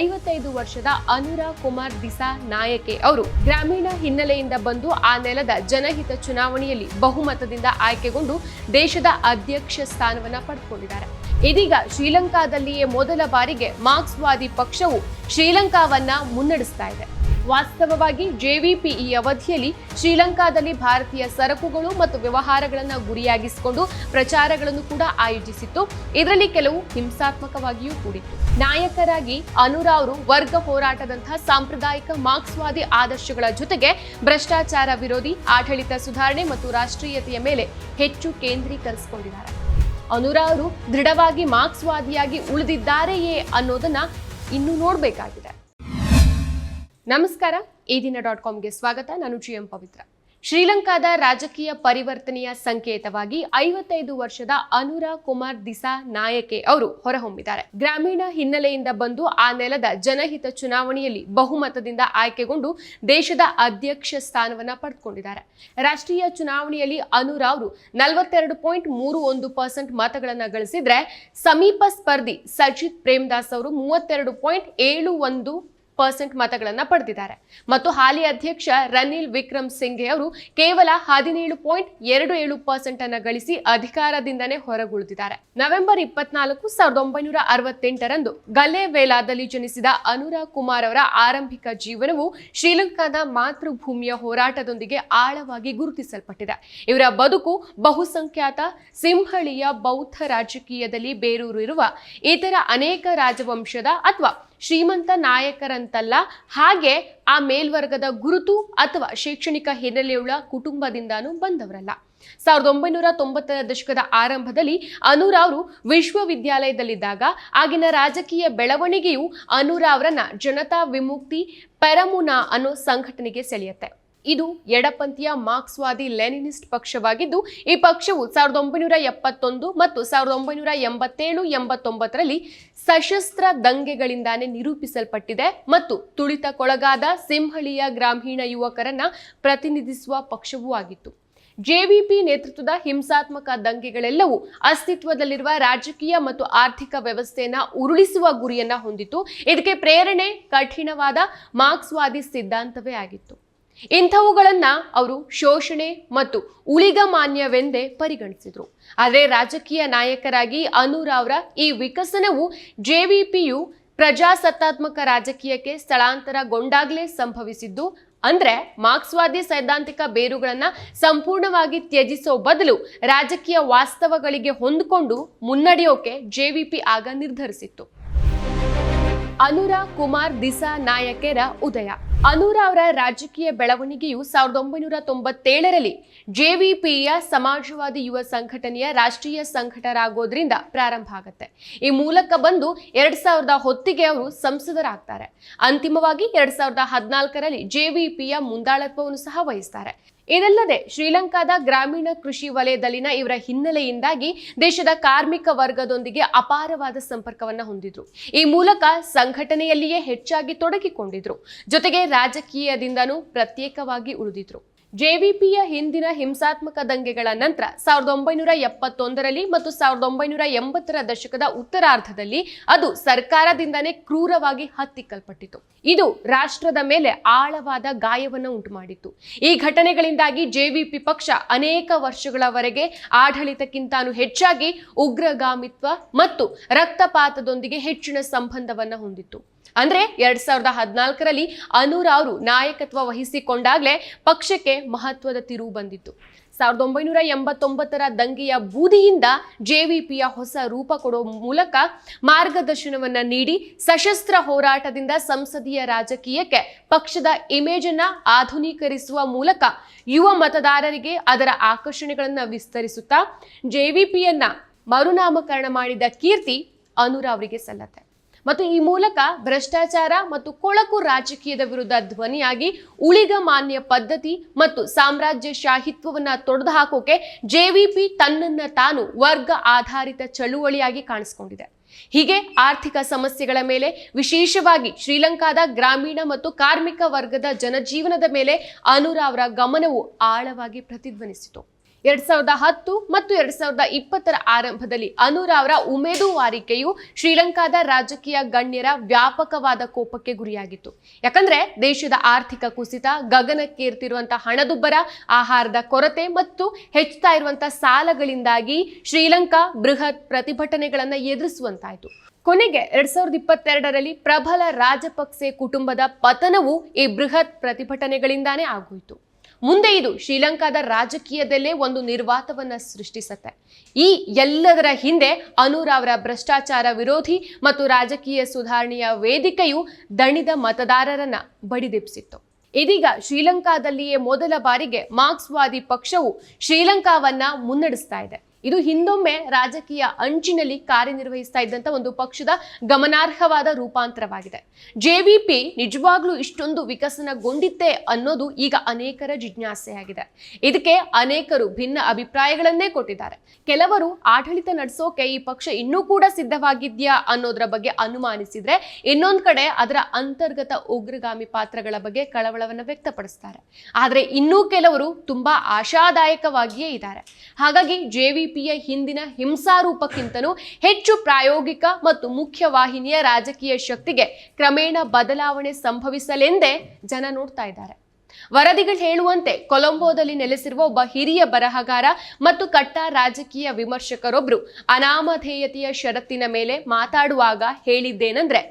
ಐವತ್ತೈದು ವರ್ಷದ ಅನುರಾ ಕುಮಾರ್ ದಿಸಾ ನಾಯಕೆ ಅವರು ಗ್ರಾಮೀಣ ಹಿನ್ನೆಲೆಯಿಂದ ಬಂದು ಆ ನೆಲದ ಜನಹಿತ ಚುನಾವಣೆಯಲ್ಲಿ ಬಹುಮತದಿಂದ ಆಯ್ಕೆಗೊಂಡು ದೇಶದ ಅಧ್ಯಕ್ಷ ಸ್ಥಾನವನ್ನು ಪಡೆದುಕೊಂಡಿದ್ದಾರೆ. ಇದೀಗ ಶ್ರೀಲಂಕಾದಲ್ಲಿಯೇ ಮೊದಲ ಬಾರಿಗೆ ಮಾರ್ಕ್ಸ್ವಾದಿ ಪಕ್ಷವು ಶ್ರೀಲಂಕಾವನ್ನ ಮುನ್ನಡೆಸ್ತಾ ಇದೆ. ವಾಸ್ತವವಾಗಿ ಜೆವಿಪಿ ಈ ಅವಧಿಯಲ್ಲಿ ಶ್ರೀಲಂಕಾದಲ್ಲಿ ಭಾರತೀಯ ಸರಕುಗಳು ಮತ್ತು ವ್ಯವಹಾರಗಳನ್ನು ಗುರಿಯಾಗಿಸಿಕೊಂಡು ಪ್ರಚಾರಗಳನ್ನು ಕೂಡ ಆಯೋಜಿಸಿತ್ತು. ಇದರಲ್ಲಿ ಕೆಲವು ಹಿಂಸಾತ್ಮಕವಾಗಿಯೂ ಕೂಡಿತ್ತು. ನಾಯಕರಾಗಿ ಅನುರಾ ಅವರು ವರ್ಗ ಹೋರಾಟದಂತಹ ಸಾಂಪ್ರದಾಯಿಕ ಮಾರ್ಕ್ಸ್ವಾದಿ ಆದರ್ಶಗಳ ಜೊತೆಗೆ ಭ್ರಷ್ಟಾಚಾರ ವಿರೋಧಿ, ಆಡಳಿತ ಸುಧಾರಣೆ ಮತ್ತು ರಾಷ್ಟ್ರೀಯತೆಯ ಮೇಲೆ ಹೆಚ್ಚು ಕೇಂದ್ರೀಕರಿಸಿಕೊಂಡಿದ್ದಾರೆ. ಅನುರಾ ಅವರು ದೃಢವಾಗಿ ಮಾರ್ಕ್ಸ್ವಾದಿಯಾಗಿ ಉಳಿದಿದ್ದಾರೆಯೇ ಅನ್ನೋದನ್ನ ಇನ್ನು ನೋಡಬೇಕಾಗಿದೆ. ನಮಸ್ಕಾರ. ಈ ದಿನ ಡಾಟ್ ಕಾಮ್ಗೆ ಸ್ವಾಗತ. ನಾನು ಜಿ ಎಂ ಪವಿತ್ರ. ಶ್ರೀಲಂಕಾದ ರಾಜಕೀಯ ಪರಿವರ್ತನೆಯ ಸಂಕೇತವಾಗಿ ಐವತ್ತೈದು ವರ್ಷದ ಅನುರಾ ಕುಮಾರ್ ದಿಸಾ ನಾಯಕೆ ಅವರು ಹೊರಹೊಮ್ಮಿದ್ದಾರೆ. ಗ್ರಾಮೀಣ ಹಿನ್ನೆಲೆಯಿಂದ ಬಂದು ಆ ನೆಲದ ಜನಹಿತ ಚುನಾವಣೆಯಲ್ಲಿ ಬಹುಮತದಿಂದ ಆಯ್ಕೆಗೊಂಡು ದೇಶದ ಅಧ್ಯಕ್ಷ ಸ್ಥಾನವನ್ನ ಪಡೆದುಕೊಂಡಿದ್ದಾರೆ. ರಾಷ್ಟ್ರೀಯ ಚುನಾವಣೆಯಲ್ಲಿ ಅನುರಾ ಅವರು ನಲವತ್ತೆರಡು ಪಾಯಿಂಟ್ ಮೂರು ಒಂದು ಪರ್ಸೆಂಟ್ ಮತಗಳನ್ನು ಗಳಿಸಿದ್ರೆ ಸಮೀಪ ಸ್ಪರ್ಧಿ ಸಜಿತ್ ಪ್ರೇಮದಾಸ್ ಅವರು ಮೂವತ್ತೆರಡು ಪಾಯಿಂಟ್ ಏಳು ಒಂದು ಪರ್ಸೆಂಟ್ ಮತಗಳನ್ನು ಪಡೆದಿದ್ದಾರೆ. ಮತ್ತು ಹಾಲಿ ಅಧ್ಯಕ್ಷ ರನಿಲ್ ವಿಕ್ರಮ್ ಸಿಂಘೆ ಅವರು ಕೇವಲ ಹದಿನೇಳು ಪಾಯಿಂಟ್ ಎರಡು ಏಳು ಪರ್ಸೆಂಟ್ ಅನ್ನ ಗಳಿಸಿ ಅಧಿಕಾರದಿಂದನೇ ಹೊರಗುಳಿದಿದ್ದಾರೆ. ನವೆಂಬರ್ ಇಪ್ಪತ್ನಾಲ್ಕು ಸಾವಿರದ ಒಂಬೈನೂರ ಅರವತ್ತೆಂಟರಂದು ಗಲ್ಲೆವೇಲಾದಲ್ಲಿ ಜನಿಸಿದ ಅನುರಾಗ್ ಕುಮಾರ್ ಅವರ ಆರಂಭಿಕ ಜೀವನವು ಶ್ರೀಲಂಕಾದ ಮಾತೃಭೂಮಿಯ ಹೋರಾಟದೊಂದಿಗೆ ಆಳವಾಗಿ ಗುರುತಿಸಲ್ಪಟ್ಟಿದೆ. ಇವರ ಬದುಕು ಬಹುಸಂಖ್ಯಾತ ಸಿಂಹಳಿಯ ಬೌದ್ಧ ರಾಜಕೀಯದಲ್ಲಿ ಬೇರೂರಿರುವ ಇತರ ಅನೇಕ ರಾಜವಂಶದ ಅಥವಾ ಶ್ರೀಮಂತ ನಾಯಕರಂತಲ್ಲ, ಹಾಗೆ ಆ ಮೇಲ್ವರ್ಗದ ಗುರುತು ಅಥವಾ ಶೈಕ್ಷಣಿಕ ಹಿನ್ನೆಲೆಯುಳ್ಳ ಕುಟುಂಬದಿಂದಾನು ಬಂದವರಲ್ಲ. ಸಾವಿರದ ಒಂಬೈನೂರ ತೊಂಬತ್ತರ ದಶಕದ ಆರಂಭದಲ್ಲಿ ಅನೂರ ಅವರು ವಿಶ್ವವಿದ್ಯಾಲಯದಲ್ಲಿದ್ದಾಗ ಆಗಿನ ರಾಜಕೀಯ ಬೆಳವಣಿಗೆಯು ಅನೂರ ಅವರನ್ನ ಜನತಾ ವಿಮುಕ್ತಿ, ಪೆರಮುನಾ ಅನ್ನೋ ಸಂಘಟನೆಗೆ ಸೆಳೆಯುತ್ತೆ. ಇದು ಎಡಪಂಥೀಯ ಮಾರ್ಕ್ಸ್ವಾದಿ ಲೆನಿನಿಸ್ಟ್ ಪಕ್ಷವಾಗಿದ್ದು, ಈ ಪಕ್ಷವು ಸಾವಿರದ ಒಂಬೈನೂರ ಎಪ್ಪತ್ತೊಂದು ಮತ್ತು ಸಾವಿರದ ಒಂಬೈನೂರ ಎಂಬತ್ತೇಳು, ಎಂಬತ್ತೊಂಬತ್ತರಲ್ಲಿ ಸಶಸ್ತ್ರ ದಂಗೆಗಳಿಂದಾನೇ ನಿರೂಪಿಸಲ್ಪಟ್ಟಿದೆ ಮತ್ತು ತುಳಿತಕ್ಕೊಳಗಾದ ಸಿಂಹಳಿಯ ಗ್ರಾಮೀಣ ಯುವಕರನ್ನ ಪ್ರತಿನಿಧಿಸುವ ಪಕ್ಷವೂ ಆಗಿತ್ತು. ಜೆವಿಪಿ ನೇತೃತ್ವದ ಹಿಂಸಾತ್ಮಕ ದಂಗೆಗಳೆಲ್ಲವೂ ಅಸ್ತಿತ್ವದಲ್ಲಿರುವ ರಾಜಕೀಯ ಮತ್ತು ಆರ್ಥಿಕ ವ್ಯವಸ್ಥೆಯನ್ನ ಉರುಳಿಸುವ ಗುರಿಯನ್ನ ಹೊಂದಿತ್ತು. ಇದಕ್ಕೆ ಪ್ರೇರಣೆ, ಕಠಿಣವಾದ ಮಾರ್ಕ್ಸ್ವಾದಿ ಸಿದ್ಧಾಂತವೇ ಆಗಿತ್ತು. ಇಂಥವುಗಳನ್ನ ಅವರು ಶೋಷಣೆ ಮತ್ತು ಉಳಿಗಮಾನ್ಯವೆಂದೇ ಪರಿಗಣಿಸಿದರು. ಆದರೆ ರಾಜಕೀಯ ನಾಯಕರಾಗಿ ಅನುರಾವ್ರ ಈ ವಿಕಸನವು ಜೆವಿಪಿಯು ಪ್ರಜಾಸತ್ತಾತ್ಮಕ ರಾಜಕೀಯಕ್ಕೆ ಸ್ಥಳಾಂತರಗೊಂಡಾಗಲೇ ಸಂಭವಿಸಿದ್ದು, ಅಂದ್ರೆ ಮಾರ್ಕ್ಸ್ವಾದಿ ಸೈದ್ಧಾಂತಿಕ ಬೇರುಗಳನ್ನ ಸಂಪೂರ್ಣವಾಗಿ ತ್ಯಜಿಸೋ ಬದಲು ರಾಜಕೀಯ ವಾಸ್ತವಗಳಿಗೆ ಹೊಂದಿಕೊಂಡು ಮುನ್ನಡೆಯೋಕೆ ಜೆವಿಪಿ ಆಗ ನಿರ್ಧರಿಸಿತ್ತು. ಅನುರಾ ಕುಮಾರ್ ದಿಸಾ ನಾಯಕರ ಉದಯ. ಅನುರಾ ಅವರ ರಾಜಕೀಯ ಬೆಳವಣಿಗೆಯು ಸಾವಿರದ ಒಂಬೈನೂರ ತೊಂಬತ್ತೇಳರಲ್ಲಿ ಜೆವಿಪಿಯ ಸಮಾಜವಾದಿ ಯುವ ಸಂಘಟನೆಯ ರಾಷ್ಟ್ರೀಯ ಸಂಘಟರಾಗೋದ್ರಿಂದ ಪ್ರಾರಂಭ ಆಗುತ್ತೆ. ಈ ಮೂಲಕ ಬಂದು ಎರಡ್ ಸಾವಿರದ ಹೊತ್ತಿಗೆ ಅವರು ಸಂಸದರಾಗ್ತಾರೆ. ಅಂತಿಮವಾಗಿ ಎರಡ್ ಸಾವಿರದ ಹದಿನಾಲ್ಕರಲ್ಲಿ ಜೆವಿಪಿಯ ಮುಂದಾಳತ್ವವನ್ನು ಸಹ ವಹಿಸ್ತಾರೆ. ಇದಲ್ಲದೆ ಶ್ರೀಲಂಕಾದ ಗ್ರಾಮೀಣ ಕೃಷಿ ವಲಯದಲ್ಲಿನ ಇವರ ಹಿನ್ನೆಲೆಯಿಂದಾಗಿ ದೇಶದ ಕಾರ್ಮಿಕ ವರ್ಗದೊಂದಿಗೆ ಅಪಾರವಾದ ಸಂಪರ್ಕವನ್ನ ಹೊಂದಿದ್ರು. ಈ ಮೂಲಕ ಸಂಘಟನೆಯಲ್ಲಿಯೇ ಹೆಚ್ಚಾಗಿ ತೊಡಗಿಕೊಂಡಿದ್ರು. ಜೊತೆಗೆ ರಾಜಕೀಯದಿಂದನೂ ಪ್ರತ್ಯೇಕವಾಗಿ ಉಳಿದಿದ್ರು. ಜೆವಿಪಿಯ ಹಿಂದಿನ ಹಿಂಸಾತ್ಮಕ ದಂಗೆಗಳ ನಂತರ ಸಾವಿರದ ಒಂಬೈನೂರ ಎಪ್ಪತ್ತೊಂದರಲ್ಲಿ ಮತ್ತು ಸಾವಿರದ ಒಂಬೈನೂರ ಎಂಬತ್ತರ ದಶಕದ ಉತ್ತರಾರ್ಧದಲ್ಲಿ ಅದು ಸರ್ಕಾರದಿಂದನೇ ಕ್ರೂರವಾಗಿ ಹತ್ತಿಕ್ಕಲ್ಪಟ್ಟಿತು. ಇದು ರಾಷ್ಟ್ರದ ಮೇಲೆ ಆಳವಾದ ಗಾಯವನ್ನು ಉಂಟುಮಾಡಿತ್ತು. ಈ ಘಟನೆಗಳಿಂದಾಗಿ ಜೆವಿಪಿ ಪಕ್ಷ ಅನೇಕ ವರ್ಷಗಳವರೆಗೆ ಆಡಳಿತಕ್ಕಿಂತಾನು ಹೆಚ್ಚಾಗಿ ಉಗ್ರಗಾಮಿತ್ವ ಮತ್ತು ರಕ್ತಪಾತದೊಂದಿಗೆ ಹೆಚ್ಚಿನ ಸಂಬಂಧವನ್ನು ಹೊಂದಿತ್ತು. ಅಂದ್ರೆ ಎರಡ್ ಸಾವಿರದ ಹದಿನಾಲ್ಕರಲ್ಲಿ ಅನೂರ ಅವರು ನಾಯಕತ್ವ ವಹಿಸಿಕೊಂಡಾಗ್ಲೇ ಪಕ್ಷಕ್ಕೆ ಮಹತ್ವದ ತಿರುವು ಬಂದಿತ್ತು. ಸಾವಿರದ ಒಂಬೈನೂರ ಎಂಬತ್ತೊಂಬತ್ತರ ದಂಗೆಯ ಬೂದಿಯಿಂದ ಜೆವಿಪಿಯ ಹೊಸ ರೂಪ ಕೊಡೋ ಮೂಲಕ ಮಾರ್ಗದರ್ಶನವನ್ನ ನೀಡಿ ಸಶಸ್ತ್ರ ಹೋರಾಟದಿಂದ ಸಂಸದೀಯ ರಾಜಕೀಯಕ್ಕೆ ಪಕ್ಷದ ಇಮೇಜ್ ಅನ್ನ ಆಧುನೀಕರಿಸುವ ಮೂಲಕ ಯುವ ಮತದಾರರಿಗೆ ಅದರ ಆಕರ್ಷಣೆಗಳನ್ನು ವಿಸ್ತರಿಸುತ್ತಾ ಜೆವಿಪಿಯನ್ನ ಮರುನಾಮಕರಣ ಮಾಡಿದ ಕೀರ್ತಿ ಅನುರ ಅವರಿಗೆ ಸಲ್ಲತ್ತೆ. ಮತ್ತು ಈ ಮೂಲಕ ಭ್ರಷ್ಟಾಚಾರ ಮತ್ತು ಕೊಳಕು ರಾಜಕೀಯದ ವಿರುದ್ಧ ಧ್ವನಿಯಾಗಿ ಉಳಿಗಮಾನ್ಯ ಪದ್ಧತಿ ಮತ್ತು ಸಾಮ್ರಾಜ್ಯ ಶಾಹಿತ್ವವನ್ನು ತೊಡೆದು ಹಾಕೋಕೆ ಜೆವಿಪಿ ತನ್ನನ್ನ ತಾನು ವರ್ಗ ಆಧಾರಿತ ಚಳುವಳಿಯಾಗಿ ಕಾಣಿಸ್ಕೊಂಡಿದೆ. ಹೀಗೆ ಆರ್ಥಿಕ ಸಮಸ್ಯೆಗಳ ಮೇಲೆ, ವಿಶೇಷವಾಗಿ ಶ್ರೀಲಂಕಾದ ಗ್ರಾಮೀಣ ಮತ್ತು ಕಾರ್ಮಿಕ ವರ್ಗದ ಜನಜೀವನದ ಮೇಲೆ ಅನುರ ಅವರ ಗಮನವು ಆಳವಾಗಿ ಪ್ರತಿಧ್ವನಿಸಿತು. ಎರಡ್ ಸಾವಿರದ ಹತ್ತು ಮತ್ತು ಎರಡ್ ಸಾವಿರದ ಇಪ್ಪತ್ತರ ಆರಂಭದಲ್ಲಿ ಅನುರ ಅವರ ಉಮೇದುವಾರಿಕೆಯು ಶ್ರೀಲಂಕಾದ ರಾಜಕೀಯ ಗಣ್ಯರ ವ್ಯಾಪಕವಾದ ಕೋಪಕ್ಕೆ ಗುರಿಯಾಗಿತ್ತು. ಯಾಕಂದ್ರೆ ದೇಶದ ಆರ್ಥಿಕ ಕುಸಿತ, ಗಗನಕ್ಕೇರ್ತಿರುವಂತಹ ಹಣದುಬ್ಬರ, ಆಹಾರದ ಕೊರತೆ ಮತ್ತು ಹೆಚ್ಚುತ್ತಾ ಇರುವಂತಹ ಸಾಲಗಳಿಂದಾಗಿ ಶ್ರೀಲಂಕಾ ಬೃಹತ್ ಪ್ರತಿಭಟನೆಗಳನ್ನು ಎದುರಿಸುವಂತಾಯಿತು. ಕೊನೆಗೆ ಎರಡ್ ಸಾವಿರದ ಇಪ್ಪತ್ತೆರಡರಲ್ಲಿ ಪ್ರಬಲ ರಾಜಪಕ್ಸೆ ಕುಟುಂಬದ ಪತನವು ಈ ಬೃಹತ್ ಪ್ರತಿಭಟನೆಗಳಿಂದಾನೇ ಆಗೋಯ್ತು. ಮುಂದೆ ಇದು ಶ್ರೀಲಂಕಾದ ರಾಜಕೀಯದಲ್ಲೇ ಒಂದು ನಿರ್ವಾತವನ್ನ ಸೃಷ್ಟಿಸುತ್ತೆ. ಈ ಎಲ್ಲದರ ಹಿಂದೆ ಅನೂರ್ ಅವರ ಭ್ರಷ್ಟಾಚಾರ ವಿರೋಧಿ ಮತ್ತು ರಾಜಕೀಯ ಸುಧಾರಣೆಯ ವೇದಿಕೆಯು ದಣಿದ ಮತದಾರರನ್ನ ಬಡಿದೆಬ್ಸಿತ್ತು. ಇದೀಗ ಶ್ರೀಲಂಕಾದಲ್ಲಿಯೇ ಮೊದಲ ಬಾರಿಗೆ ಮಾರ್ಕ್ಸ್ವಾದಿ ಪಕ್ಷವು ಶ್ರೀಲಂಕಾವನ್ನ ಮುನ್ನಡೆಸ್ತಾ ಇದೆ. ಇದು ಹಿಂದೊಮ್ಮೆ ರಾಜಕೀಯ ಅಂಚಿನಲ್ಲಿ ಕಾರ್ಯನಿರ್ವಹಿಸ್ತಾ ಇದ್ದಂತ ಒಂದು ಪಕ್ಷದ ಗಮನಾರ್ಹವಾದ ರೂಪಾಂತರವಾಗಿದೆ. ಜೆವಿಪಿ ನಿಜವಾಗ್ಲೂ ಇಷ್ಟೊಂದು ವಿಕಸನಗೊಂಡಿತ್ತೆ ಅನ್ನೋದು ಈಗ ಅನೇಕರ ಜಿಜ್ಞಾಸೆಯಾಗಿದೆ. ಇದಕ್ಕೆ ಅನೇಕರು ಭಿನ್ನ ಅಭಿಪ್ರಾಯಗಳನ್ನೇ ಕೊಟ್ಟಿದ್ದಾರೆ. ಕೆಲವರು ಆಡಳಿತ ನಡೆಸೋಕೆ ಈ ಪಕ್ಷ ಇನ್ನೂ ಕೂಡ ಸಿದ್ಧವಾಗಿದ್ಯಾ ಅನ್ನೋದ್ರ ಬಗ್ಗೆ ಅನುಮಾನಿಸಿದ್ರೆ ಇನ್ನೊಂದ್ ಕಡೆ ಅದರ ಅಂತರ್ಗತ ಉಗ್ರಗಾಮಿ ಪಾತ್ರಗಳ ಬಗ್ಗೆ ಕಳವಳವನ್ನು ವ್ಯಕ್ತಪಡಿಸ್ತಾರೆ. ಆದರೆ ಇನ್ನೂ ಕೆಲವರು ತುಂಬಾ ಆಶಾದಾಯಕವಾಗಿಯೇ ಇದ್ದಾರೆ. ಹಾಗಾಗಿ ಜೆವಿಪಿಯ ಹಿಂದಿನ ಹಿಂಸಾರೂಪಕ್ಕಿಂತಲೂ ಹೆಚ್ಚು ಪ್ರಾಯೋಗಿಕ ಮತ್ತು ಮುಖ್ಯವಾಹಿನಿಯ ರಾಜಕೀಯ ಶಕ್ತಿಗೆ ಕ್ರಮೇಣ ಬದಲಾವಣೆ ಸಂಭವಿಸಲೆಂದೇ ಜನ ನೋಡ್ತಾ ಇದ್ದಾರೆ. ವರದಿಗಳು ಹೇಳುವಂತೆ ಕೊಲಂಬೋದಲ್ಲಿ ನೆಲೆಸಿರುವ ಒಬ್ಬ ಹಿರಿಯ ಬರಹಗಾರ ಮತ್ತು ಕಟ್ಟ ರಾಜಕೀಯ ವಿಮರ್ಶಕರೊಬ್ರು ಅನಾಮಧೇಯತೆಯ ಷರತ್ತಿನ ಮೇಲೆ ಮಾತಾಡುವಾಗ ಹೇಳಿದ್ದೇನೆಂದ್ರೆ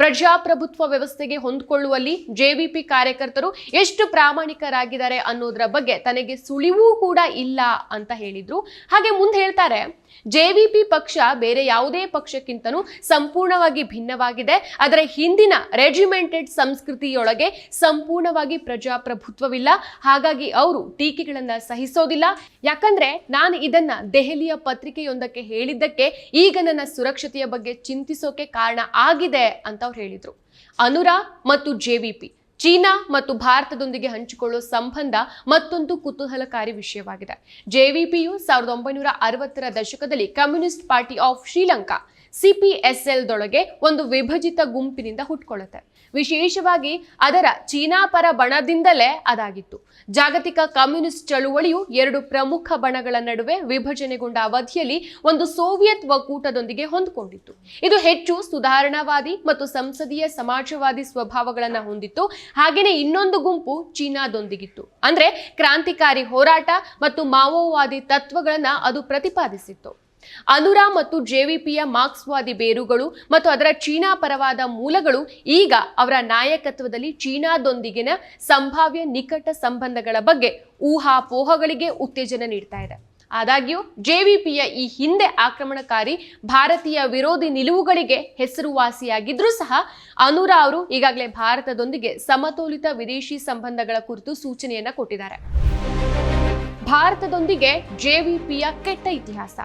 ಪ್ರಜಾಪ್ರಭುತ್ವ ವ್ಯವಸ್ಥೆಗೆ ಹೊಂದಿಕೊಳ್ಳುವಲ್ಲಿ ಜೆವಿಪಿ ಕಾರ್ಯಕರ್ತರು ಎಷ್ಟು ಪ್ರಾಮಾಣಿಕರಾಗಿದ್ದಾರೆ ಅನ್ನೋದ್ರ ಬಗ್ಗೆ ತನಗೆ ಸುಳಿವೂ ಕೂಡ ಇಲ್ಲ ಅಂತ ಹೇಳಿದ್ರು. ಹಾಗೆ ಮುಂದೆ ಹೇಳ್ತಾರೆ ಜೆವಿಪಿ ಪಕ್ಷ ಬೇರೆ ಯಾವುದೇ ಪಕ್ಷಕ್ಕಿಂತನೂ ಸಂಪೂರ್ಣವಾಗಿ ಭಿನ್ನವಾಗಿದೆ. ಅದರ ಹಿಂದಿನ ರೆಜಿಮೆಂಟೆಡ್ ಸಂಸ್ಕೃತಿಯೊಳಗೆ ಸಂಪೂರ್ಣವಾಗಿ ಪ್ರಜಾಪ್ರಭುತ್ವವಿಲ್ಲ. ಹಾಗಾಗಿ ಅವರು ಟೀಕೆಗಳನ್ನು ಸಹಿಸೋದಿಲ್ಲ. ಯಾಕಂದ್ರೆ ನಾನು ಇದನ್ನ ದೆಹಲಿಯ ಪತ್ರಿಕೆಯೊಂದಕ್ಕೆ ಹೇಳಿದ್ದಕ್ಕೆ ಈಗ ನನ್ನ ಸುರಕ್ಷತೆಯ ಬಗ್ಗೆ ಚಿಂತಿಸೋಕೆ ಕಾರಣ ಆಗಿದೆ ಅಂತ ಅವ್ರು ಹೇಳಿದ್ರು. ಅನುರಾ ಮತ್ತು ಜೆವಿಪಿ. ಚೀನಾ ಮತ್ತು ಭಾರತದೊಂದಿಗೆ ಹಂಚಿಕೊಳ್ಳುವ ಸಂಬಂಧ ಮತ್ತೊಂದು ಕುತೂಹಲಕಾರಿ ವಿಷಯವಾಗಿದೆ. ಜೆವಿಪಿಯು ಸಾವಿರದ ಒಂಬೈನೂರ ಅರವತ್ತರ ದಶಕದಲ್ಲಿ communist party of Sri Lanka CPSL ದೊಳಗೆ ಒಂದು ವಿಭಜಿತ ಗುಂಪಿನಿಂದ ಹುಟ್ಕೊಳ್ಳುತ್ತೆ. ವಿಶೇಷವಾಗಿ ಅದರ ಚೀನಾ ಪರ ಬಣದಿಂದಲೇ ಅದಾಗಿತ್ತು. ಜಾಗತಿಕ ಕಮ್ಯುನಿಸ್ಟ್ ಚಳುವಳಿಯು ಎರಡು ಪ್ರಮುಖ ಬಣಗಳ ನಡುವೆ ವಿಭಜನೆಗೊಂಡ ಅವಧಿಯಲ್ಲಿ ಒಂದು ಸೋವಿಯತ್ ಒಕ್ಕೂಟದೊಂದಿಗೆ ಹೊಂದಿಕೊಂಡಿತ್ತು. ಇದು ಹೆಚ್ಚು ಸುಧಾರಣಾವಾದಿ ಮತ್ತು ಸಂಸದೀಯ ಸಮಾಜವಾದಿ ಸ್ವಭಾವಗಳನ್ನು ಹೊಂದಿತ್ತು. ಹಾಗೆಯೇ ಇನ್ನೊಂದು ಗುಂಪು ಚೀನಾದೊಂದಿಗಿತ್ತು. ಅಂದ್ರೆ ಕ್ರಾಂತಿಕಾರಿ ಹೋರಾಟ ಮತ್ತು ಮಾವೋವಾದಿ ತತ್ವಗಳನ್ನು ಅದು ಪ್ರತಿಪಾದಿಸಿತ್ತು. ಅನುರಾ ಮತ್ತು ಜೆವಿಪಿಯ ಮಾರ್ಕ್ಸ್ವಾದಿ ಬೇರುಗಳು ಮತ್ತು ಅದರ ಚೀನಾ ಪರವಾದ ಮೂಲಗಳು ಈಗ ಅವರ ನಾಯಕತ್ವದಲ್ಲಿ ಚೀನಾದೊಂದಿಗಿನ ಸಂಭಾವ್ಯ ನಿಕಟ ಸಂಬಂಧಗಳ ಬಗ್ಗೆ ಊಹಾಪೋಹಗಳಿಗೆ ಉತ್ತೇಜನ ನೀಡ್ತಾ ಇದೆ. ಆದಾಗ್ಯೂ ಜೆವಿಪಿಯ ಈ ಹಿಂದೆ ಆಕ್ರಮಣಕಾರಿ ಭಾರತೀಯ ವಿರೋಧಿ ನಿಲುವುಗಳಿಗೆ ಹೆಸರುವಾಸಿಯಾಗಿದ್ರೂ ಸಹ ಅನುರಾ ಅವರು ಈಗಾಗಲೇ ಭಾರತದೊಂದಿಗೆ ಸಮತೋಲಿತ ವಿದೇಶಿ ಸಂಬಂಧಗಳ ಕುರಿತು ಸೂಚನೆಯನ್ನ ಕೊಟ್ಟಿದ್ದಾರೆ. ಭಾರತದೊಂದಿಗೆ ಜೆವಿಪಿಯ ಕೆಟ್ಟ ಇತಿಹಾಸ.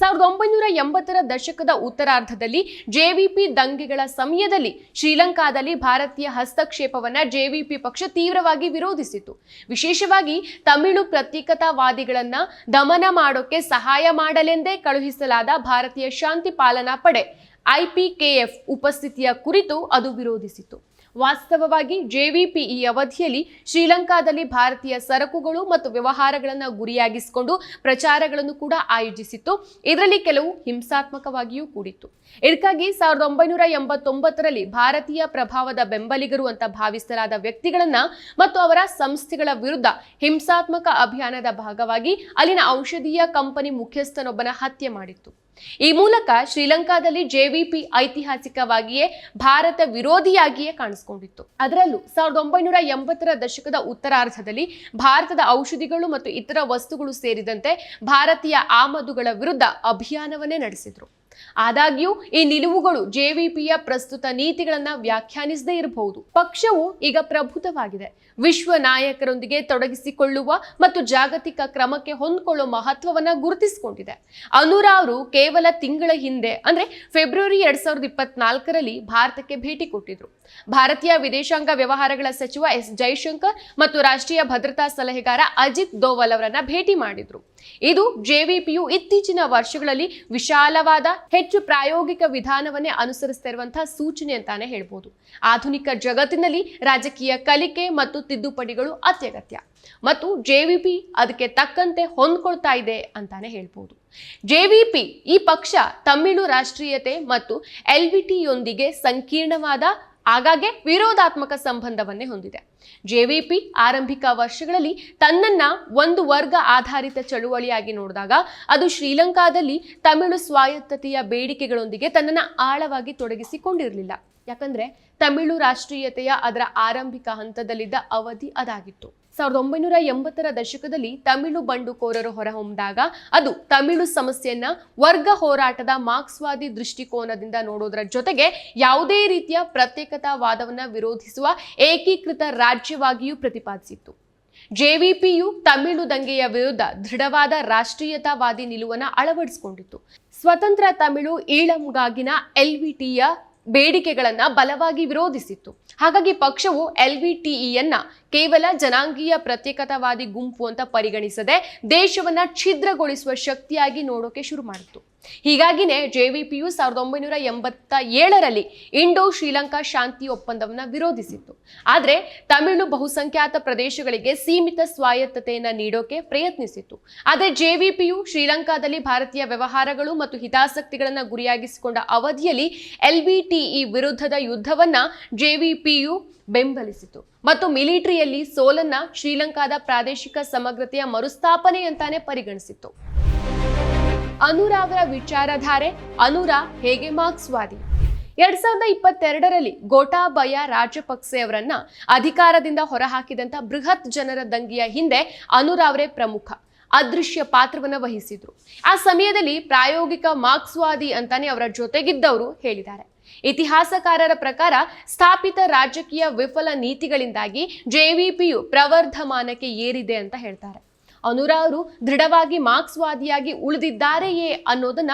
ಸಾವಿರದ ಒಂಬೈನೂರ ಎಂಬತ್ತರ ದಶಕದ ಉತ್ತರಾರ್ಧದಲ್ಲಿ ಜೆವಿಪಿ ದಂಗೆಗಳ ಸಮಯದಲ್ಲಿ ಶ್ರೀಲಂಕಾದಲ್ಲಿ ಭಾರತೀಯ ಹಸ್ತಕ್ಷೇಪವನ್ನ ಜೆವಿಪಿ ಪಕ್ಷ ತೀವ್ರವಾಗಿ ವಿರೋಧಿಸಿತು. ವಿಶೇಷವಾಗಿ ತಮಿಳು ಪ್ರತ್ಯೇಕತಾವಾದಿಗಳನ್ನ ದಮನ ಮಾಡೋಕೆ ಸಹಾಯ ಮಾಡಲೆಂದೇ ಕಳುಹಿಸಲಾದ ಭಾರತೀಯ ಶಾಂತಿ ಪಾಲನಾ ಪಡೆ ಐಪಿಕೆಎಫ್ ಉಪಸ್ಥಿತಿಯ ಕುರಿತು ಅದು ವಿರೋಧಿಸಿತು. ವಾಸ್ತವವಾಗಿ ಜೆವಿಪಿ ಈ ಅವಧಿಯಲ್ಲಿ ಶ್ರೀಲಂಕಾದಲ್ಲಿ ಭಾರತೀಯ ಸರಕುಗಳು ಮತ್ತು ವ್ಯವಹಾರಗಳನ್ನು ಗುರಿಯಾಗಿಸಿಕೊಂಡು ಪ್ರಚಾರಗಳನ್ನು ಕೂಡ ಆಯೋಜಿಸಿತ್ತು. ಇದರಲ್ಲಿ ಕೆಲವು ಹಿಂಸಾತ್ಮಕವಾಗಿಯೂ ಕೂಡಿತ್ತು. ಇದಕ್ಕಾಗಿ ಸಾವಿರದ ಒಂಬೈನೂರ ಎಂಬತ್ತೊಂಬತ್ತರಲ್ಲಿ ಭಾರತೀಯ ಪ್ರಭಾವದ ಬೆಂಬಲಿಗರು ಅಂತ ಭಾವಿಸಲಾದ ವ್ಯಕ್ತಿಗಳನ್ನ ಮತ್ತು ಅವರ ಸಂಸ್ಥೆಗಳ ವಿರುದ್ಧ ಹಿಂಸಾತ್ಮಕ ಅಭಿಯಾನದ ಭಾಗವಾಗಿ ಅಲ್ಲಿನ ಔಷಧೀಯ ಕಂಪನಿ ಮುಖ್ಯಸ್ಥನೊಬ್ಬನ ಹತ್ಯೆ ಮಾಡಿತ್ತು. ಈ ಮೂಲಕ ಶ್ರೀಲಂಕಾದಲ್ಲಿ ಜೆವಿಪಿ ಐತಿಹಾಸಿಕವಾಗಿಯೇ ಭಾರತ ವಿರೋಧಿಯಾಗಿಯೇ ಕಾಣಿಸಿಕೊಂಡಿತ್ತು. ಅದರಲ್ಲೂ ಸಾವಿರದ ಒಂಬೈನೂರ ಎಂಬತ್ತರ ದಶಕದ ಉತ್ತರಾರ್ಧದಲ್ಲಿ ಭಾರತದ ಔಷಧಿಗಳು ಮತ್ತು ಇತರ ವಸ್ತುಗಳು ಸೇರಿದಂತೆ ಭಾರತೀಯ ಆಮದುಗಳ ವಿರುದ್ಧ ಅಭಿಯಾನವನ್ನೇ ನಡೆಸಿದ್ರು. ಆದಾಗ್ಯೂ ಈ ನಿಲುವುಗಳು ಜೆವಿಪಿಯ ಪ್ರಸ್ತುತ ನೀತಿಗಳನ್ನ ವ್ಯಾಖ್ಯಾನಿಸದೇ ಇರಬಹುದು. ಪಕ್ಷವು ಈಗ ಪ್ರಬುದ್ಧವಾಗಿದೆ. ವಿಶ್ವ ನಾಯಕರೊಂದಿಗೆ ತೊಡಗಿಸಿಕೊಳ್ಳುವ ಮತ್ತು ಜಾಗತಿಕ ಕ್ರಮಕ್ಕೆ ಹೊಂದ್ಕೊಳ್ಳೋ ಮಹತ್ವವನ್ನ ಗುರುತಿಸಿಕೊಂಡಿದೆ. ಅನುರಾ ಅವರು ಕೇವಲ ತಿಂಗಳ ಹಿಂದೆ, ಅಂದ್ರೆ ಫೆಬ್ರವರಿ ಎರಡ್ ಸಾವಿರದ ಇಪ್ಪತ್ನಾಲ್ಕರಲ್ಲಿ ಭಾರತಕ್ಕೆ ಭೇಟಿ ಕೊಟ್ಟಿದ್ರು. ಭಾರತೀಯ ವಿದೇಶಾಂಗ ವ್ಯವಹಾರಗಳ ಸಚಿವ ಎಸ್ ಜೈಶಂಕರ್ ಮತ್ತು ರಾಷ್ಟ್ರೀಯ ಭದ್ರತಾ ಸಲಹೆಗಾರ ಅಜಿತ್ ದೋವಲ್ ಅವರನ್ನ ಭೇಟಿ ಮಾಡಿದ್ರು. ಇದು ಜೆವಿಪಿಯು ಇತ್ತೀಚಿನ ವರ್ಷಗಳಲ್ಲಿ ವಿಶಾಲವಾದ, ಹೆಚ್ಚು ಪ್ರಾಯೋಗಿಕ ವಿಧಾನವನ್ನೇ ಅನುಸರಿಸುತ್ತಿರುವಂತಹ ಸೂಚನೆ ಅಂತಾನೆ ಹೇಳ್ಬೋದು. ಆಧುನಿಕ ಜಗತ್ತಿನಲ್ಲಿ ರಾಜಕೀಯ ಕಲಿಕೆ ಮತ್ತು ತಿದ್ದುಪಡಿಗಳು ಅತ್ಯಗತ್ಯ. ಮತ್ತು ಜೆವಿಪಿ ಅದಕ್ಕೆ ತಕ್ಕಂತೆ ಹೊಂದ್ಕೊಳ್ತಾ ಇದೆ ಅಂತಾನೆ ಹೇಳ್ಬೋದು. ಜೆವಿಪಿ ಈ ಪಕ್ಷ ತಮಿಳು ರಾಷ್ಟ್ರೀಯತೆ ಮತ್ತು ಎಲ್ ಬಿ ಟಿಯೊಂದಿಗೆ ಸಂಕೀರ್ಣವಾದ, ಆಗಾಗ್ಗೆ ವಿರೋಧಾತ್ಮಕ ಸಂಬಂಧವನ್ನೇ ಹೊಂದಿದೆ. ಜೆವಿಪಿ ಆರಂಭಿಕ ವರ್ಷಗಳಲ್ಲಿ ತನ್ನನ್ನ ಒಂದು ವರ್ಗ ಆಧಾರಿತ ಚಳುವಳಿಯಾಗಿ ನೋಡಿದಾಗ ಅದು ಶ್ರೀಲಂಕಾದಲ್ಲಿ ತಮಿಳು ಸ್ವಾಯತ್ತತೆಯ ಬೇಡಿಕೆಗಳೊಂದಿಗೆ ತನ್ನನ್ನು ಆಳವಾಗಿ ತೊಡಗಿಸಿಕೊಂಡಿರಲಿಲ್ಲ. ಯಾಕಂದ್ರೆ ತಮಿಳು ರಾಷ್ಟ್ರೀಯತೆಯ ಅದರ ಆರಂಭಿಕ ಹಂತದಲ್ಲಿದ್ದ ಅವಧಿ ಅದಾಗಿತ್ತು. ಸಾವಿರದ ಒಂಬೈನೂರ ಎಂಬತ್ತರ ದಶಕದಲ್ಲಿ ತಮಿಳು ಬಂಡುಕೋರರು ಹೊರಹೊಮ್ಮಿದಾಗ ಅದು ತಮಿಳು ಸಮಸ್ಯೆಯನ್ನ ವರ್ಗ ಹೋರಾಟದ ಮಾರ್ಕ್ಸ್ವಾದಿ ದೃಷ್ಟಿಕೋನದಿಂದ ನೋಡೋದರ ಜೊತೆಗೆ ಯಾವುದೇ ರೀತಿಯ ಪ್ರತ್ಯೇಕತಾವಾದವನ್ನ ವಿರೋಧಿಸುವ ಏಕೀಕೃತ ರಾಜ್ಯವಾಗಿಯೂ ಪ್ರತಿಪಾದಿಸಿತ್ತು. ಜೆವಿಪಿಯು ತಮಿಳು ದಂಗೆಯ ವಿರುದ್ಧ ದೃಢವಾದ ರಾಷ್ಟ್ರೀಯತಾವಾದಿ ನಿಲುವನ್ನ ಅಳವಡಿಸಿಕೊಂಡಿತ್ತು. ಸ್ವತಂತ್ರ ತಮಿಳು ಈಳಂಗಾಗಿನ ಎಲ್ವಿಟಿಯ ಬೇಡಿಕೆಗಳನ್ನ ಬಲವಾಗಿ ವಿರೋಧಿಸಿತ್ತು. ಹಾಗಾಗಿ ಪಕ್ಷವು ಎಲ್ ವಿ ಎಲ್ವಿಟಿಇಯನ್ನ ಕೇವಲ ಜನಾಂಗೀಯ ಪ್ರತ್ಯೇಕತಾವಾದಿ ಗುಂಪು ಅಂತ ಪರಿಗಣಿಸದೆ ದೇಶವನ್ನ ಛಿದ್ರಗೊಳಿಸುವ ಶಕ್ತಿಯಾಗಿ ನೋಡೋಕೆ ಶುರು ಮಾಡಿತು ಹೀಗಾಗಿನೇ ಜೆವಿಪಿಯು ಸಾವಿರದ ಒಂಬೈನೂರ ಎಂಬತ್ತ ಏಳರಲ್ಲಿ ಇಂಡೋ ಶ್ರೀಲಂಕಾ ಶಾಂತಿ ಒಪ್ಪಂದವನ್ನು ವಿರೋಧಿಸಿತ್ತು. ಆದರೆ ತಮಿಳು ಬಹುಸಂಖ್ಯಾತ ಪ್ರದೇಶಗಳಿಗೆ ಸೀಮಿತ ಸ್ವಾಯತ್ತತೆಯನ್ನು ನೀಡೋಕೆ ಪ್ರಯತ್ನಿಸಿತ್ತು. ಆದರೆ ಜೆವಿಪಿಯು ಶ್ರೀಲಂಕಾದಲ್ಲಿ ಭಾರತೀಯ ವ್ಯವಹಾರಗಳು ಮತ್ತು ಹಿತಾಸಕ್ತಿಗಳನ್ನು ಗುರಿಯಾಗಿಸಿಕೊಂಡ ಅವಧಿಯಲ್ಲಿ ಎಲ್ಬಿಟಿಇ ವಿರುದ್ಧದ ಯುದ್ಧವನ್ನ ಜೆವಿಪಿಯು ಬೆಂಬಲಿಸಿತು ಮತ್ತು ಮಿಲಿಟರಿಯಲ್ಲಿ ಸೋಲನ್ನ ಶ್ರೀಲಂಕಾದ ಪ್ರಾದೇಶಿಕ ಸಮಗ್ರತೆಯ ಮರುಸ್ಥಾಪನೆ ಅಂತಾನೆ ಪರಿಗಣಿಸಿತ್ತು. ಅನುರಾ ಅವರ ವಿಚಾರಧಾರೆ. ಅನುರಾ, ಹೇಗೆ ಮಾರ್ಕ್ಸ್ವಾದಿ ಎರಡ್ ಸಾವಿರದ ಇಪ್ಪತ್ತೆರಡರಲ್ಲಿ ಗೋಟಾಬಯ ರಾಜಪಕ್ಸೆ ಅವರನ್ನ ಅಧಿಕಾರದಿಂದ ಹೊರಹಾಕಿದಂತ ಬೃಹತ್ ಜನರ ದಂಗಿಯ ಹಿಂದೆ ಅನುರಾ ಅವರೇ ಪ್ರಮುಖ. ಅದೃಶ್ಯ ಪಾತ್ರವನ್ನು ವಹಿಸಿದ್ರು. ಆ ಸಮಯದಲ್ಲಿ ಪ್ರಾಯೋಗಿಕ ಮಾರ್ಕ್ಸ್ವಾದಿ ಅಂತಾನೆ ಅವರ ಜೊತೆಗಿದ್ದವರು ಹೇಳಿದ್ದಾರೆ. ಇತಿಹಾಸಕಾರರ ಪ್ರಕಾರ ಸ್ಥಾಪಿತ ರಾಜಕೀಯ ವಿಫಲ ನೀತಿಗಳಿಂದಾಗಿ ಜೆವಿಪಿಯು ಪ್ರವರ್ಧಮಾನಕ್ಕೆ ಏರಿದೆ ಅಂತ ಹೇಳ್ತಾರೆ. ಅನುರಾ ಅವರು ದೃಢವಾಗಿ ಮಾರ್ಕ್ಸ್ವಾದಿಯಾಗಿ ಉಳಿದಿದ್ದಾರೆಯೇ ಅನ್ನೋದನ್ನ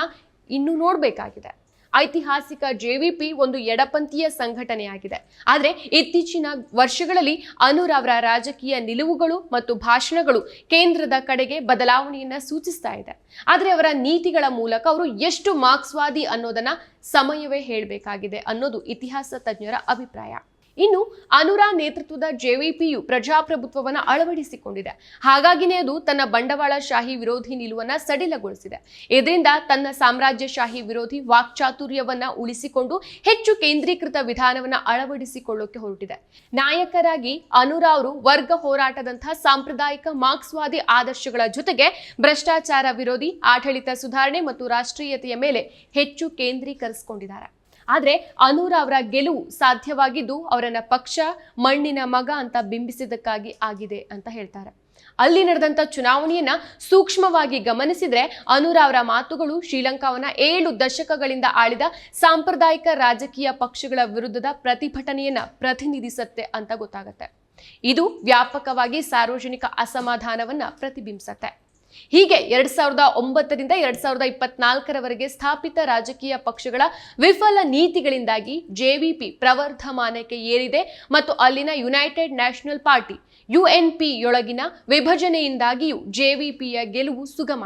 ಇನ್ನು ನೋಡಬೇಕಾಗಿದೆ. ಐತಿಹಾಸಿಕ ಜೆವಿಪಿ ಒಂದು ಎಡಪಂಥೀಯ ಸಂಘಟನೆಯಾಗಿದೆ. ಆದರೆ ಇತ್ತೀಚಿನ ವರ್ಷಗಳಲ್ಲಿ ಅನುರ್ ಅವರ ರಾಜಕೀಯ ನಿಲುವುಗಳು ಮತ್ತು ಭಾಷಣಗಳು ಕೇಂದ್ರದ ಕಡೆಗೆ ಬದಲಾವಣೆಯನ್ನ ಸೂಚಿಸ್ತಾ ಇದೆ. ಆದರೆ ಅವರ ನೀತಿಗಳ ಮೂಲಕ ಅವರು ಎಷ್ಟು ಮಾರ್ಕ್ಸ್ವಾದಿ ಅನ್ನೋದನ್ನ ಸಮಯವೇ ಹೇಳಬೇಕಾಗಿದೆ ಅನ್ನೋದು ಇತಿಹಾಸ ತಜ್ಞರ ಅಭಿಪ್ರಾಯ. ಇನ್ನು ಅನುರಾ ನೇತೃತ್ವದ ಜೆವಿಪಿಯು ಪ್ರಜಾಪ್ರಭುತ್ವವನ್ನು ಅಳವಡಿಸಿಕೊಂಡಿದೆ. ಹಾಗಾಗಿನೇ ಅದು ತನ್ನ ಬಂಡವಾಳಶಾಹಿ ವಿರೋಧಿ ನಿಲುವನ್ನ ಸಡಿಲಗೊಳಿಸಿದೆ. ಇದರಿಂದ ತನ್ನ ಸಾಮ್ರಾಜ್ಯಶಾಹಿ ವಿರೋಧಿ ವಾಕ್ಚಾತುರ್ಯವನ್ನ ಉಳಿಸಿಕೊಂಡು ಹೆಚ್ಚು ಕೇಂದ್ರೀಕೃತ ವಿಧಾನವನ್ನ ಅಳವಡಿಸಿಕೊಳ್ಳೋಕೆ ಹೊರಟಿದೆ. ನಾಯಕರಾಗಿ ಅನುರಾ ಅವರು ವರ್ಗ ಹೋರಾಟದಂತಹ ಸಾಂಪ್ರದಾಯಿಕ ಮಾರ್ಕ್ಸ್ವಾದಿ ಆದರ್ಶಗಳ ಜೊತೆಗೆ ಭ್ರಷ್ಟಾಚಾರ ವಿರೋಧಿ, ಆಡಳಿತ ಸುಧಾರಣೆ ಮತ್ತು ರಾಷ್ಟ್ರೀಯತೆಯ ಮೇಲೆ ಹೆಚ್ಚು ಕೇಂದ್ರೀಕರಿಸಿಕೊಂಡಿದ್ದಾರೆ. ಆದರೆ ಅನೂರ್ ಅವರ ಗೆಲುವು ಸಾಧ್ಯವಾಗಿದ್ದು ಅವರನ್ನ ಪಕ್ಷ ಮಣ್ಣಿನ ಮಗ ಅಂತ ಬಿಂಬಿಸಿದ್ದಕ್ಕಾಗಿ ಆಗಿದೆ ಅಂತ ಹೇಳ್ತಾರೆ. ಅಲ್ಲಿ ನಡೆದಂತ ಚುನಾವಣೆಯನ್ನ ಸೂಕ್ಷ್ಮವಾಗಿ ಗಮನಿಸಿದ್ರೆ ಅನುರ ಅವರ ಮಾತುಗಳು ಶ್ರೀಲಂಕಾವನ್ನ ಏಳು ದಶಕಗಳಿಂದ ಆಳಿದ ಸಾಂಪ್ರದಾಯಿಕ ರಾಜಕೀಯ ಪಕ್ಷಗಳ ವಿರುದ್ಧದ ಪ್ರತಿಭಟನೆಯನ್ನ ಪ್ರತಿನಿಧಿಸುತ್ತೆ ಅಂತ ಗೊತ್ತಾಗುತ್ತೆ. ಇದು ವ್ಯಾಪಕವಾಗಿ ಸಾರ್ವಜನಿಕ ಅಸಮಾಧಾನವನ್ನ ಪ್ರತಿಬಿಂಬಿಸತ್ತೆ. ಹೀಗೆ ಎರಡ್ ಸಾವಿರದ ಒಂಬತ್ತರಿಂದ ಎರಡ್ ಸಾವಿರದ ಇಪ್ಪತ್ನಾಲ್ಕರವರೆಗೆ ಸ್ಥಾಪಿತ ರಾಜಕೀಯ ಪಕ್ಷಗಳ ವಿಫಲ ನೀತಿಗಳಿಂದಾಗಿ ಜೆವಿಪಿ ಪ್ರವರ್ಧಮಾನಕ್ಕೆ ಏರಿದೆ ಮತ್ತು ಅಲ್ಲಿನ ಯುನೈಟೆಡ್ ನ್ಯಾಷನಲ್ ಪಾರ್ಟಿ ಯುಎನ್ಪಿಯೊಳಗಿನ ವಿಭಜನೆಯಿಂದಾಗಿಯೂ ಜೆವಿಪಿಯ ಗೆಲುವು ಸುಗಮ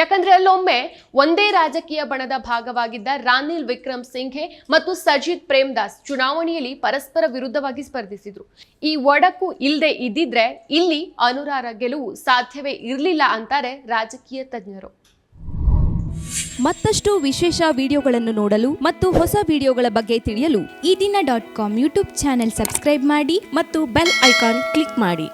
ಯಾಕಂದ್ರೆ ಅಲ್ಲೊಮ್ಮೆ ಒಂದೇ ರಾಜಕೀಯ ಬಣದ ಭಾಗವಾಗಿದ್ದ ರಾನಿಲ್ ವಿಕ್ರಮ್ ಸಿಂಘೆ ಮತ್ತು ಸಜಿತ್ ಪ್ರೇಮದಾಸ್ ಚುನಾವಣೆಯಲ್ಲಿ ಪರಸ್ಪರ ವಿರುದ್ಧವಾಗಿ ಸ್ಪರ್ಧಿಸಿದ್ರು. ಈ ಒಡಕು ಇಲ್ಲದೆ ಇದ್ದಿದ್ರೆ ಇಲ್ಲಿ ಅನುರಾರ ಗೆಲುವು ಸಾಧ್ಯವೇ ಇರಲಿಲ್ಲ ಅಂತಾರೆ ರಾಜಕೀಯ ತಜ್ಞರು. ಮತ್ತಷ್ಟು ವಿಶೇಷ ವಿಡಿಯೋಗಳನ್ನು ನೋಡಲು ಮತ್ತು ಹೊಸ ವಿಡಿಯೋಗಳ ಬಗ್ಗೆ ತಿಳಿಯಲು Ee Dina dot com YouTube channel subscribe ಮಾಡಿ ಮತ್ತು ಬೆಲ್ ಐಕಾನ್ ಕ್ಲಿಕ್ ಮಾಡಿ.